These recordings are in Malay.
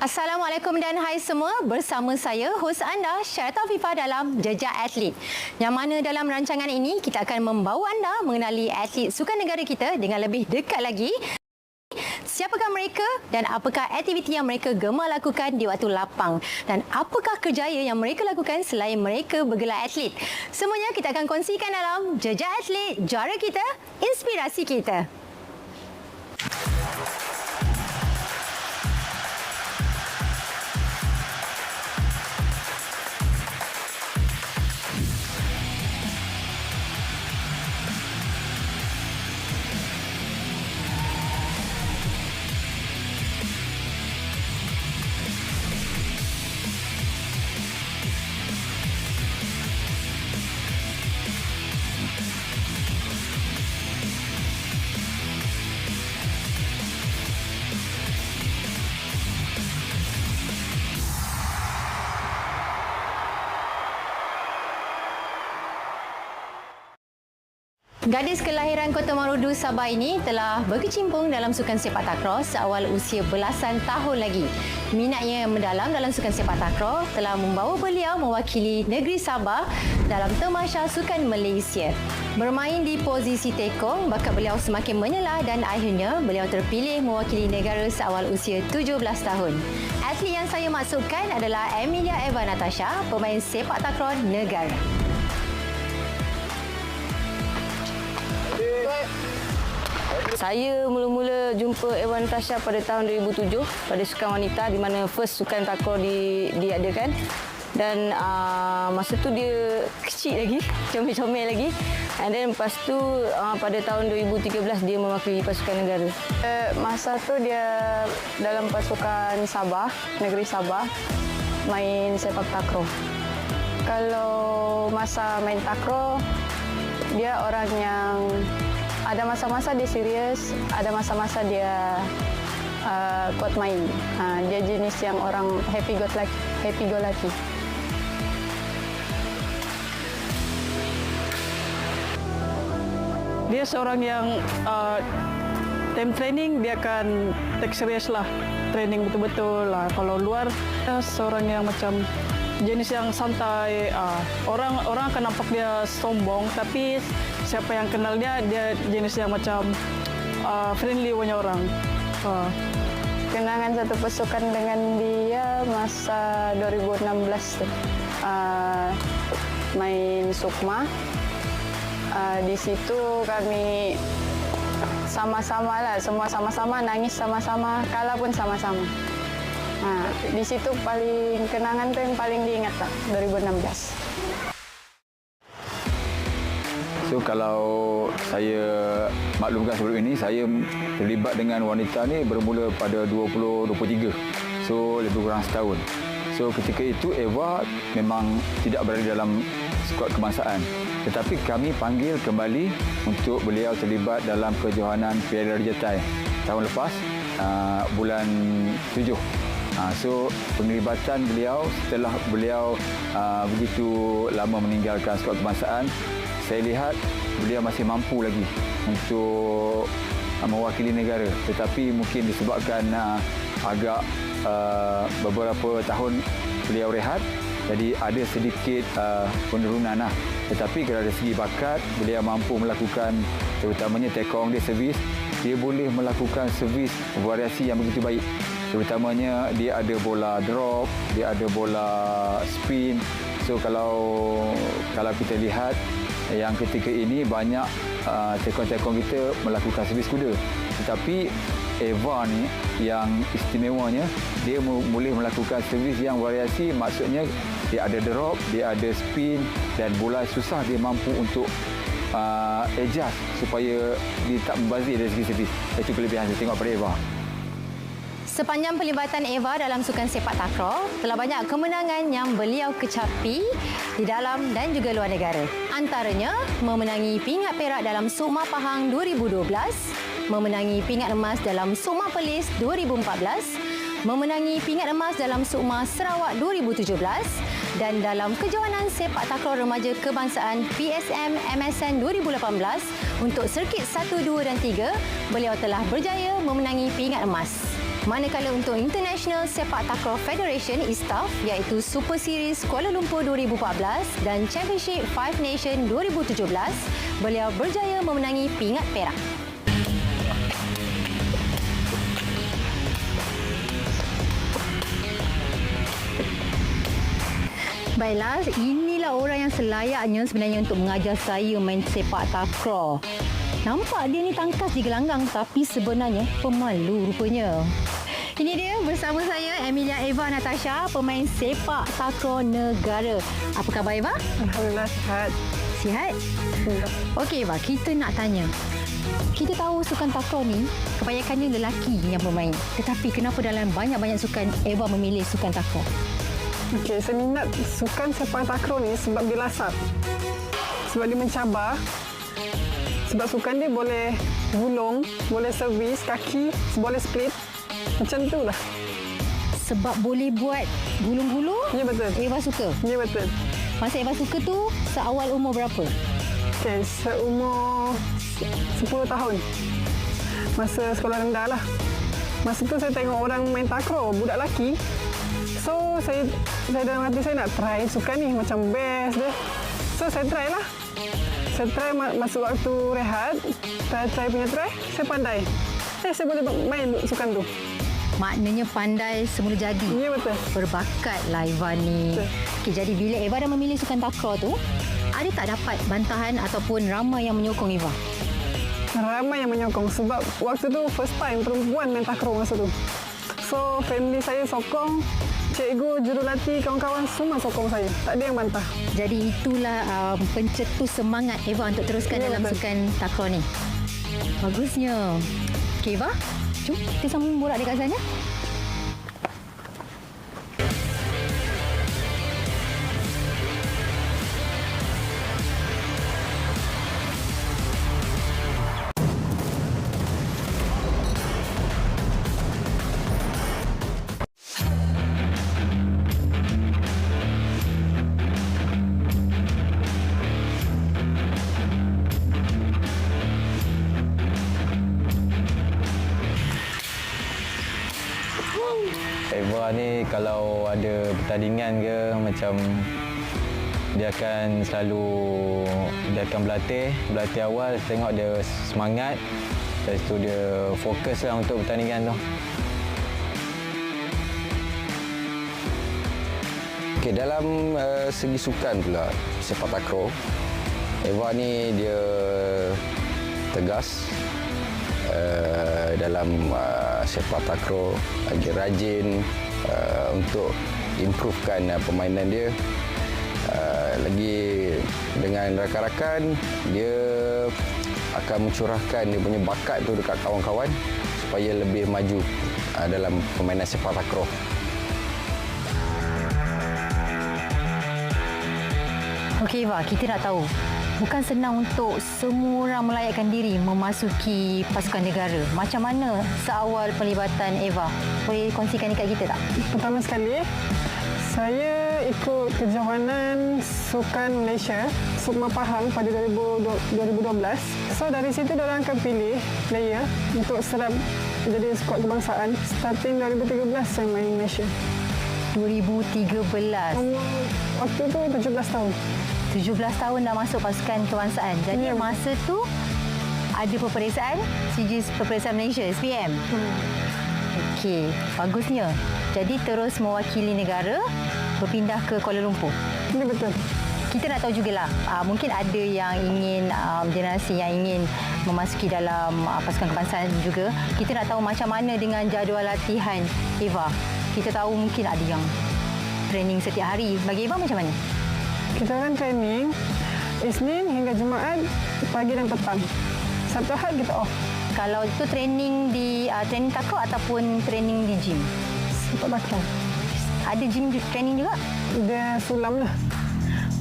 Assalamualaikum dan hai semua. Bersama saya, hos anda, Syarita Fifah dalam Jejak Atlet. Yang mana dalam rancangan ini, kita akan membawa anda mengenali atlet sukan negara kita dengan lebih dekat lagi. Siapakah mereka dan apakah aktiviti yang mereka gemar lakukan di waktu lapang? Dan apakah kerjaya yang mereka lakukan selain mereka bergelar atlet? Semuanya kita akan kongsikan dalam Jejak Atlet, juara kita, inspirasi kita. Gadis kelahiran Kota Marudu, Sabah ini telah berkecimpung dalam sukan sepak takraw seawal usia belasan tahun lagi. Minatnya mendalam dalam sukan sepak takraw telah membawa beliau mewakili negeri Sabah dalam Temasya Sukan Malaysia. Bermain di posisi tekong, bakat beliau semakin menyelah dan akhirnya beliau terpilih mewakili negara seawal usia 17 tahun. Atlet yang saya maksudkan adalah Emilia Eva Natasha, pemain sepak takraw negara. Saya mula-mula jumpa Ewan Tasha pada tahun 2007 pada Sukan Wanita di mana first Sukan Takraw di, diadakan. Dan uh, masa tu dia kecil lagi, comel-comel lagi. And then lepas tu uh, pada tahun 2013 dia mewakili pasukan negara. Uh, masa tu dia dalam pasukan Sabah, negeri Sabah, main sepak takraw. Kalau masa main takraw, dia orang yang ada masa-masa dia serius, ada masa-masa dia uh, kuat main. Uh, dia jenis yang orang happy go lucky. Happy go lucky. Dia seorang yang uh, time training dia akan take serious lah training betul-betul lah. Kalau luar dia seorang yang macam jenis yang santai. Uh, orang orang akan nampak dia sombong tapi siapa yang kenal dia dia jenis yang macam uh, friendly banyak orang. Uh. Kenangan satu pasukan dengan dia masa 2016 tu. Uh, main Sukma. Uh, di situ kami sama-sama lah, semua sama-sama nangis sama-sama, kalah pun sama-sama. Nah, di situ paling kenangan tuh yang paling diingat lah 2016. Kalau saya maklumkan sebelum ini saya terlibat dengan wanita ni bermula pada 2023. So lebih kurang setahun. So ketika itu Eva memang tidak berada dalam skuad kebangsaan. Tetapi kami panggil kembali untuk beliau terlibat dalam kejohanan Piala Raja Thai tahun lepas uh, bulan 7. Uh, so penglibatan beliau setelah beliau uh, begitu lama meninggalkan skuad kebangsaan saya lihat beliau masih mampu lagi untuk mewakili negara. Tetapi mungkin disebabkan uh, agak uh, beberapa tahun beliau rehat jadi ada sedikit uh, penurunan lah. tetapi dari segi bakat beliau mampu melakukan terutamanya tekong dia servis dia boleh melakukan servis variasi yang begitu baik. Terutamanya dia ada bola drop dia ada bola spin. So kalau kalau kita lihat yang ketika ini banyak uh, tekong-tekong kita melakukan servis kuda. Tetapi Eva ni yang istimewanya dia boleh melakukan servis yang variasi maksudnya dia ada drop, dia ada spin dan bola susah dia mampu untuk uh, adjust supaya dia tak membazir dari segi servis. Itu kelebihan saya tengok pada Eva. Sepanjang pelibatan Eva dalam sukan sepak takraw, telah banyak kemenangan yang beliau kecapi di dalam dan juga luar negara. Antaranya, memenangi pingat perak dalam Sukma Pahang 2012, memenangi pingat emas dalam Sukma Perlis 2014, memenangi pingat emas dalam Sukma Sarawak 2017 dan dalam kejohanan sepak takraw remaja kebangsaan PSM MSN 2018 untuk sirkit 1, 2 dan 3, beliau telah berjaya memenangi pingat emas. Manakala untuk International Sepak Takraw Federation ISTAF iaitu Super Series Kuala Lumpur 2014 dan Championship Five Nation 2017, beliau berjaya memenangi pingat perak. Baiklah, inilah orang yang selayaknya sebenarnya untuk mengajar saya main sepak takraw. Nampak dia ni tangkas di gelanggang tapi sebenarnya pemalu rupanya. Ini dia bersama saya Emilia Eva Natasha, pemain sepak takraw negara. Apa khabar Eva? Alhamdulillah sihat. Sihat? Okey Eva, kita nak tanya. Kita tahu sukan takraw ni kebanyakannya lelaki yang bermain. Tetapi kenapa dalam banyak-banyak sukan Eva memilih sukan takraw? Okey, saya minat sukan sepak takraw ni sebab dia lasap. Sebab dia mencabar. Sebab sukan dia boleh gulung, boleh servis, kaki, boleh split. Macam tu lah. Sebab boleh buat gulung-gulung, Ya betul. Eva suka. Ya betul. Masa Eva suka tu seawal umur berapa? Okey, seumur 10 tahun. Masa sekolah rendah lah. Masa tu saya tengok orang main takraw, budak lelaki. So, saya, saya dalam hati saya nak try sukan ni macam best dia. So, saya try lah. Saya try ma- masa waktu rehat, saya try punya try, saya pandai. Eh, saya boleh main sukan tu. Maknanya pandai semula jadi. Ya, betul. Berbakat lah Eva ni. Betul. Okay, jadi bila Eva dah memilih sukan takraw tu, ada tak dapat bantahan ataupun ramai yang menyokong Eva? Ramai yang menyokong sebab waktu tu first time perempuan main takraw masa tu. So, family saya sokong, cikgu, jurulatih, kawan-kawan semua sokong saya. Tak ada yang bantah. Jadi itulah um, pencetus semangat Eva untuk teruskan Ya, dalam betul. sukan takraw ni. Bagusnya. Okay Eva, jom kita sambung borak dekat sana. Macam dia akan selalu dia akan berlatih berlatih awal tengok dia semangat dari situ dia fokus lah untuk pertandingan tu. Okey, dalam uh, segi sukan pula, sepak takraw, Eva ni dia tegas uh, dalam uh, sepak takraw, lagi rajin uh, untuk improvekan uh, permainan dia. Uh, lagi dengan rakan-rakan, dia akan mencurahkan dia punya bakat tu dekat kawan-kawan supaya lebih maju uh, dalam permainan sepak takraw. Okey Eva, kita nak tahu. Bukan senang untuk semua orang melayakkan diri memasuki pasukan negara. Macam mana seawal pelibatan Eva? Boleh kongsikan dekat kita tak? Pertama sekali, saya ikut kejohanan Sukan Malaysia, Sukma Pahang pada 2012. So dari situ orang akan pilih player untuk serap jadi skuad kebangsaan. Starting 2013 saya main Malaysia. 2013. Umur waktu tu 17 tahun. 17 tahun dah masuk pasukan kebangsaan. Jadi Ya. masa tu ada peperiksaan Sijis Peperiksaan Malaysia SPM. Hmm. Okey, bagusnya. Jadi terus mewakili negara berpindah ke Kuala Lumpur. Ini betul. Kita nak tahu jugalah, uh, mungkin ada yang ingin um, generasi yang ingin memasuki dalam uh, pasukan kebangsaan juga. Kita nak tahu macam mana dengan jadual latihan Eva. Kita tahu mungkin ada yang training setiap hari. Bagi Eva macam mana? Kita orang training Isnin hingga Jumaat pagi dan petang. Sabtu Ahad kita off. Kalau itu training di uh, training takraw ataupun training di gym? Sepak takraw. Ada gym training juga? Dia sulam lah.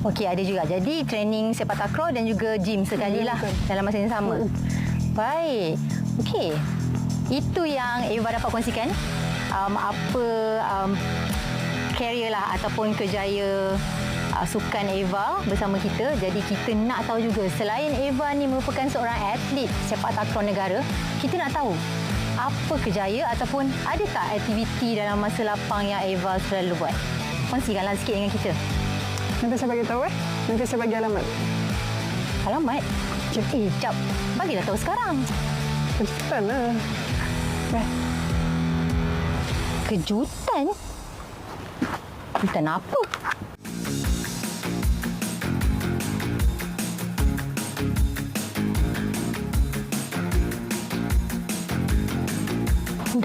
Okey, ada juga. Jadi training sepak takraw dan juga gym sekali lah betul. dalam masa yang sama. Baik. Okey. Itu yang Eva dapat kongsikan. Um, apa um, career lah ataupun kejaya uh, sukan Eva bersama kita. Jadi kita nak tahu juga selain Eva ni merupakan seorang atlet sepak takraw negara, kita nak tahu apa kejaya ataupun ada tak aktiviti dalam masa lapang yang Eva selalu buat? Kongsikanlah sikit dengan kita. Nanti saya bagi tahu eh. Nanti saya bagi alamat. Alamat? Eh, jap. Bagilah tahu sekarang. Kejutan lah. Eh, Kejutan? Kejutan apa?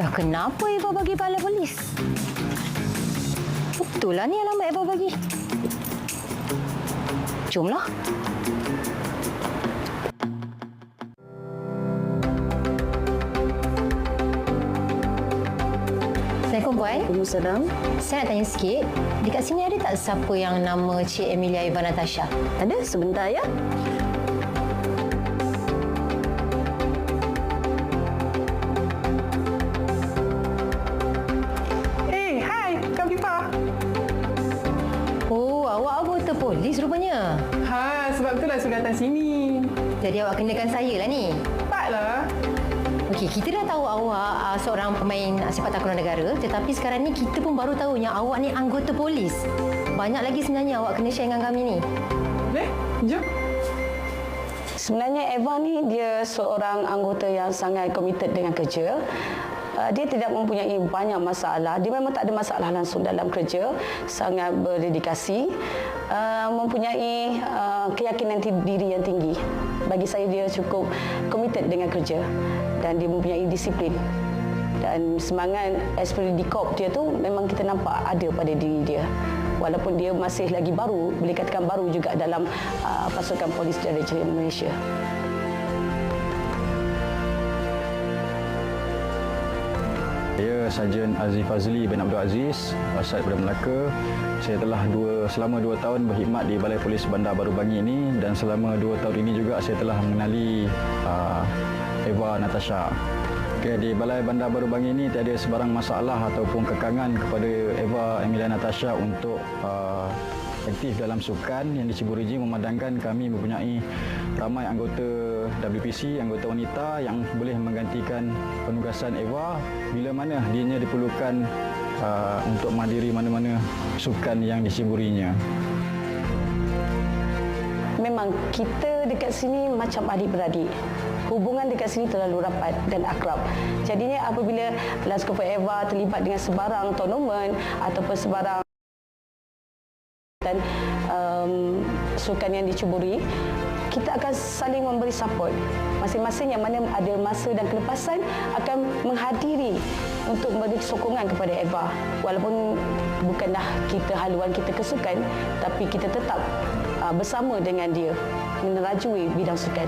Dah kenapa Eva bagi balai polis? Betul lah ni alamat Eva bagi. Jomlah. Assalamualaikum Puan. Waalaikumsalam. Saya nak tanya sikit, dekat sini ada tak siapa yang nama Cik Emilia Eva Natasha? Ada sebentar ya. Rupanya. Ha, sebab itulah saya datang sini. Jadi awak kenakan saya lah ni. Cepatlah. Okey, kita dah tahu awak uh, seorang pemain sepak takraw negara tetapi sekarang ni kita pun baru tahu yang awak ni anggota polis. Banyak lagi sebenarnya awak kena share dengan kami ni. Eh, jom. Sebenarnya Eva ni dia seorang anggota yang sangat komited dengan kerja. Uh, dia tidak mempunyai banyak masalah. Dia memang tak ada masalah langsung dalam kerja. Sangat berdedikasi. Uh, mempunyai uh, keyakinan diri yang tinggi. Bagi saya dia cukup komited dengan kerja. Dan dia mempunyai disiplin. Dan semangat esprit di kop dia tu memang kita nampak ada pada diri dia. Walaupun dia masih lagi baru, boleh katakan baru juga dalam uh, pasukan polis Diraja Malaysia. Saya Sarjan Aziz Fazli bin Abdul Aziz, asal daripada Melaka. Saya telah dua, selama dua tahun berkhidmat di Balai Polis Bandar Baru Bangi ini dan selama dua tahun ini juga saya telah mengenali uh, Eva Natasha. Okay, di Balai Bandar Baru Bangi ini tiada sebarang masalah ataupun kekangan kepada Eva Emilia Natasha untuk uh, aktif dalam sukan yang di Ciburiji memandangkan kami mempunyai ramai anggota WPC, anggota wanita yang boleh menggantikan penugasan Eva bila mana dianya diperlukan uh, untuk menghadiri mana-mana sukan yang diciburinya. Memang kita dekat sini macam adik-beradik. Hubungan dekat sini terlalu rapat dan akrab. Jadinya apabila Laskar Eva terlibat dengan sebarang tournament ataupun sebarang dan um, sukan yang dicuburi, kita akan saling memberi support. Masing-masing yang mana ada masa dan kelepasan akan menghadiri untuk memberi sokongan kepada Eva. Walaupun bukanlah kita haluan kita ke sukan, tapi kita tetap uh, bersama dengan dia menerajui bidang sukan.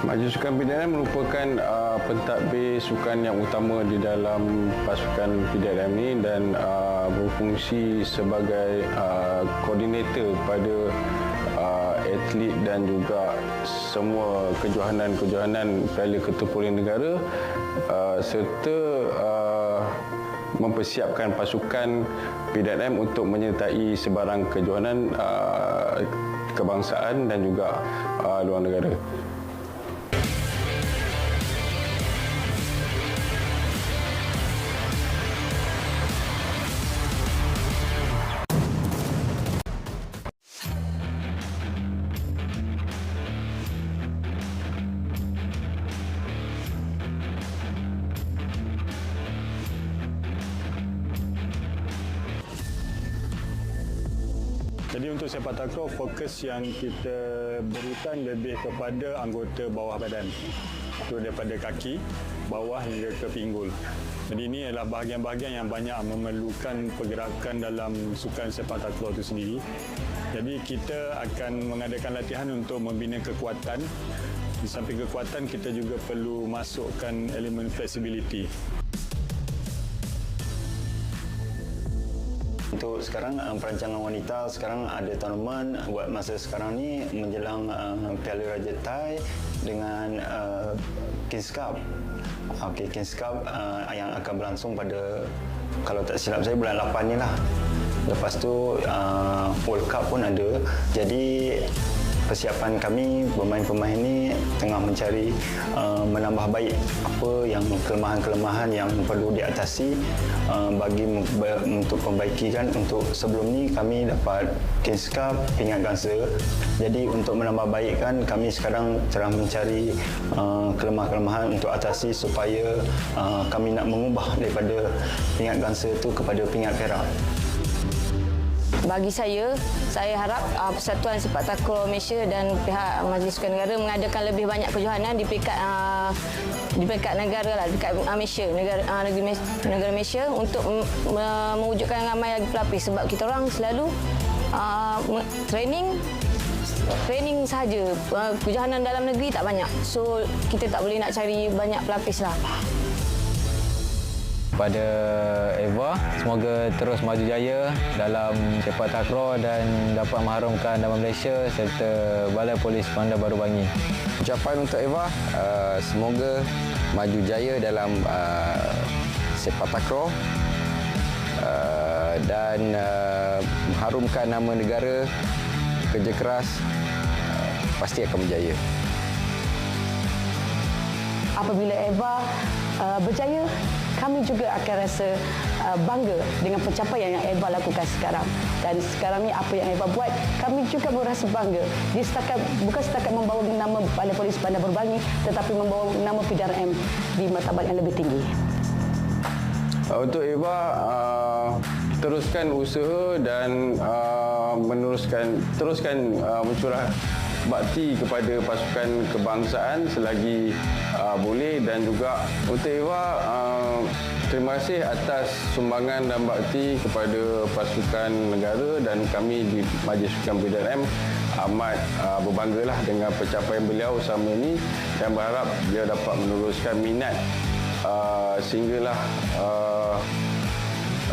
Majlis Sukan PDRM merupakan uh, pentadbir sukan yang utama di dalam pasukan PDRM ini dan uh, berfungsi sebagai uh, koordinator pada atlet dan juga semua kejohanan-kejohanan Piala Ketua Negara uh, serta uh, mempersiapkan pasukan PDRM untuk menyertai sebarang kejohanan uh, kebangsaan dan juga uh, luar negara. Jadi untuk sepak takraw fokus yang kita berikan lebih kepada anggota bawah badan. Itu daripada kaki, bawah hingga ke pinggul. Jadi ini adalah bahagian-bahagian yang banyak memerlukan pergerakan dalam sukan sepak takraw itu sendiri. Jadi kita akan mengadakan latihan untuk membina kekuatan. Di samping kekuatan kita juga perlu masukkan elemen flexibility. Untuk sekarang uh, perancangan wanita sekarang ada tournament buat masa sekarang ni menjelang uh, Piala Raja Thai dengan uh, Kings Cup. Okey Kings Cup uh, yang akan berlangsung pada kalau tak silap saya bulan 8 ni lah. Lepas tu uh, World Cup pun ada. Jadi persiapan kami pemain-pemain ini tengah mencari uh, menambah baik apa yang kelemahan-kelemahan yang perlu diatasi uh, bagi untuk pembaikikan untuk sebelum ni kami dapat Kings Cup pingat gangsa jadi untuk menambah baikkan kami sekarang tengah mencari uh, kelemahan-kelemahan untuk atasi supaya uh, kami nak mengubah daripada pingat gangsa itu kepada pingat perak Bagi saya, saya harap uh, Persatuan Sepak Takraw Malaysia dan pihak Majlis Sukan Negara mengadakan lebih banyak kejohanan di peringkat uh, di peringkat negara lah, dekat uh, Malaysia, negara uh, negeri Mas- negara Malaysia untuk me- mewujudkan ramai lagi pelapis sebab kita orang selalu uh, training training sahaja. Uh, kejohanan dalam negeri tak banyak. So kita tak boleh nak cari banyak pelapis lah. Kepada Eva, semoga terus maju jaya dalam sepak takraw dan dapat mengharumkan nama Malaysia serta Balai Polis Bandar Baru Bangi. Ucapan untuk Eva, uh, semoga maju jaya dalam uh, sepak takraw uh, dan uh, mengharumkan nama negara, kerja keras, uh, pasti akan berjaya. apabila Eva uh, berjaya, kami juga akan rasa uh, bangga dengan pencapaian yang Eva lakukan sekarang. Dan sekarang ni apa yang Eva buat, kami juga merasa bangga. Dia setakat, bukan setakat membawa nama Balai Polis Bandar Berbangi, tetapi membawa nama PDRM di martabat yang lebih tinggi. Uh, Untuk Eva, uh, teruskan usaha dan uh, meneruskan teruskan uh, mencurah bakti kepada pasukan kebangsaan selagi uh, boleh dan juga untuk Eva uh, terima kasih atas sumbangan dan bakti kepada pasukan negara dan kami di Majlis Sukan PDRM amat uh, berbanggalah dengan pencapaian beliau selama ini dan berharap beliau dapat meneruskan minat. Uh, sehinggalah uh,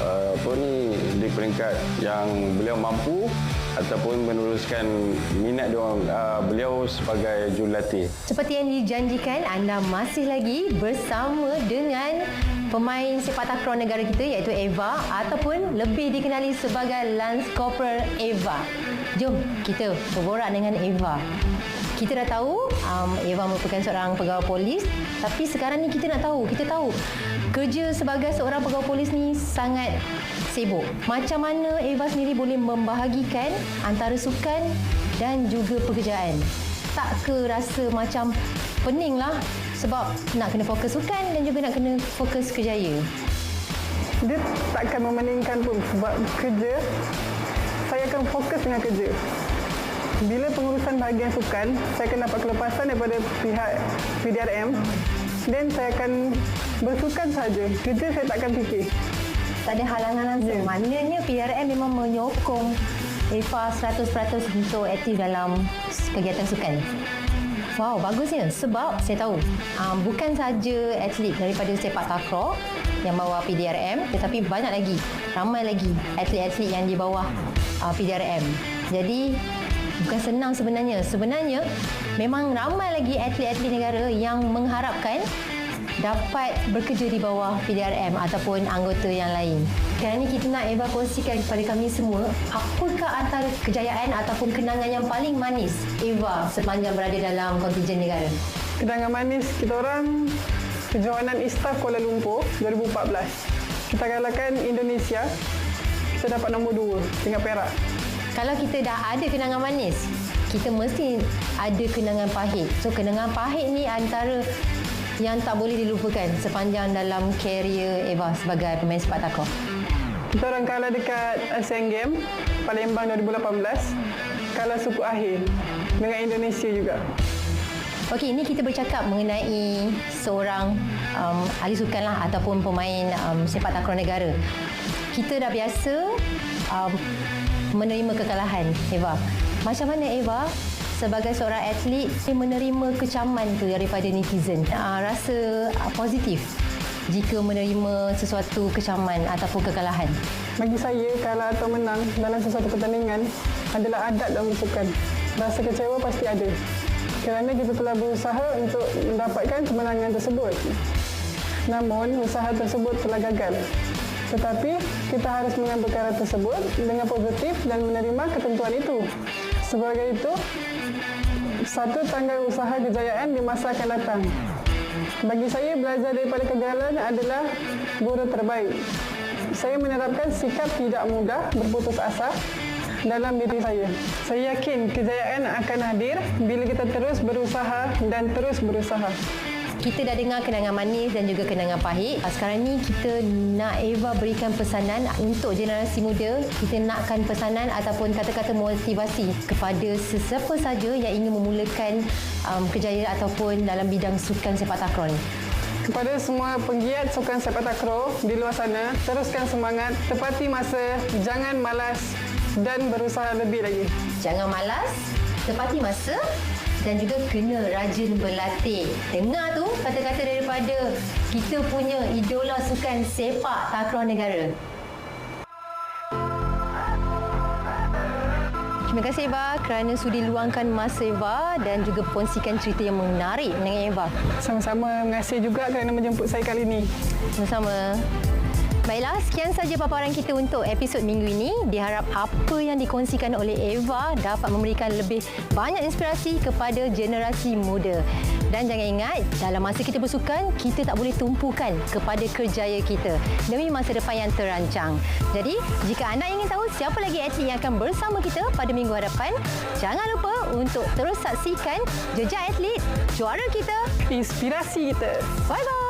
uh, apa ni di peringkat yang beliau mampu ataupun meneruskan minat diorang, uh, beliau sebagai jurulatih. Seperti yang dijanjikan, anda masih lagi bersama dengan pemain sepak takraw negara kita iaitu Eva ataupun lebih dikenali sebagai Lance Corporal Eva. Jom kita berborak dengan Eva. Kita dah tahu um, Eva merupakan seorang pegawai polis tapi sekarang ni kita nak tahu, kita tahu kerja sebagai seorang pegawai polis ni sangat sibuk. Macam mana Eva sendiri boleh membahagikan antara sukan dan juga pekerjaan? Tak ke rasa macam pening lah sebab nak kena fokus sukan dan juga nak kena fokus kerjaya. Dia takkan memeningkan pun sebab kerja, saya akan fokus dengan kerja. Bila pengurusan bahagian sukan, saya akan dapat kelepasan daripada pihak PDRM dan saya akan bersukan saja. Kerja saya takkan fikir. Tak ada halangan langsung. Ya. Maknanya PRM memang menyokong Eva 100% untuk aktif dalam kegiatan sukan. Wow, bagusnya. Sebab saya tahu um, bukan saja atlet daripada sepak takraw yang bawa PDRM tetapi banyak lagi, ramai lagi atlet-atlet yang di bawah uh, PDRM. Jadi bukan senang sebenarnya. Sebenarnya memang ramai lagi atlet-atlet negara yang mengharapkan dapat bekerja di bawah PDRM ataupun anggota yang lain. Sekarang ni kita nak Eva kongsikan kepada kami semua apakah antara kejayaan ataupun kenangan yang paling manis Eva sepanjang berada dalam kontingen negara. Kenangan manis kita orang kejohanan Istaf Kuala Lumpur 2014. Kita kalahkan Indonesia. Kita dapat nombor dua tingkat perak. Kalau kita dah ada kenangan manis, kita mesti ada kenangan pahit. So kenangan pahit ni antara yang tak boleh dilupakan sepanjang dalam karier Eva sebagai pemain sepak takraw. Kita orang kalah dekat Asian Games Palembang 2018. Kalah suku akhir dengan Indonesia juga. Okey, ini kita bercakap mengenai seorang um, ahli sukan lah ataupun pemain um, sepak takraw negara. Kita dah biasa um, menerima kekalahan, Eva. Macam mana Eva sebagai seorang atlet dia menerima kecaman tu daripada netizen? Uh, rasa positif jika menerima sesuatu kecaman ataupun kekalahan. Bagi saya, kalah atau menang dalam sesuatu pertandingan adalah adat dalam sukan. Rasa kecewa pasti ada. Kerana kita telah berusaha untuk mendapatkan kemenangan tersebut. Namun, usaha tersebut telah gagal. Tetapi, kita harus mengambil perkara tersebut dengan positif dan menerima ketentuan itu. Sebagai itu, satu tangga usaha kejayaan di masa akan datang. Bagi saya, belajar daripada kegagalan adalah guru terbaik. Saya menerapkan sikap tidak mudah berputus asa dalam diri saya. Saya yakin kejayaan akan hadir bila kita terus berusaha dan terus berusaha. Kita dah dengar kenangan manis dan juga kenangan pahit. Ah, Sekarang ni kita nak Eva berikan pesanan untuk generasi muda. Kita nakkan pesanan ataupun kata-kata motivasi kepada sesiapa saja yang ingin memulakan um, kejayaan ataupun dalam bidang sukan sepak takraw ni. Kepada semua penggiat sukan sepak takraw di luar sana, teruskan semangat, tepati masa, jangan malas dan berusaha lebih lagi. Jangan malas, tepati masa dan juga kena rajin berlatih. Dengar tu kata-kata daripada kita punya idola sukan sepak takraw negara. Terima kasih Eva kerana sudi luangkan masa Eva dan juga kongsikan cerita yang menarik dengan Eva. Sama-sama, terima kasih juga kerana menjemput saya kali ini. Sama-sama. Baiklah, sekian saja paparan kita untuk episod minggu ini. Diharap apa yang dikongsikan oleh Eva dapat memberikan lebih banyak inspirasi kepada generasi muda. Dan jangan ingat, dalam masa kita bersukan, kita tak boleh tumpukan kepada kerjaya kita demi masa depan yang terancang. Jadi, jika anda ingin tahu siapa lagi atlet yang akan bersama kita pada minggu hadapan, jangan lupa untuk terus saksikan Jejak Atlet, juara kita, Inspirasi kita. Bye-bye!